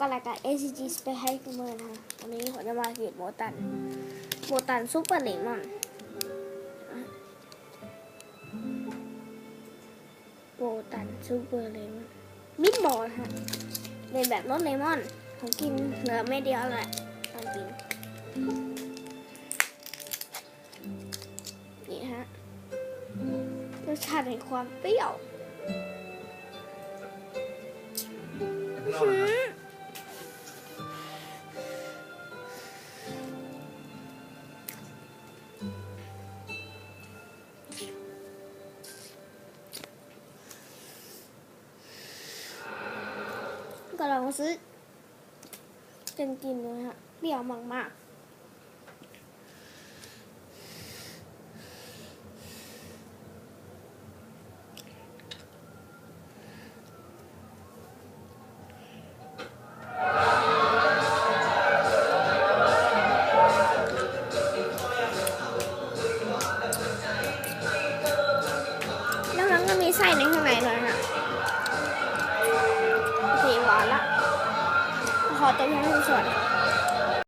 กับรายการ ACG Space Gamer นะคะวันนี้ผมจะมาเก็บโบตันโบตันซุปเปอร์เลมอนโบตันซุปเปอร์เลมอนมิดบอลฮะเป็นแบบรสเลมอน ผมกินเหลือไม่เดียวแหละตอนกิน นี่ฮะรสชาติแห่งความเปรี้ยวหื ก็ลองซื้อจนกินเลยฮะเปรี้ยวมากๆแล้วมันก็มีไส้ในข้างในด้วยค่ะโอเคหวานะ Tối nay.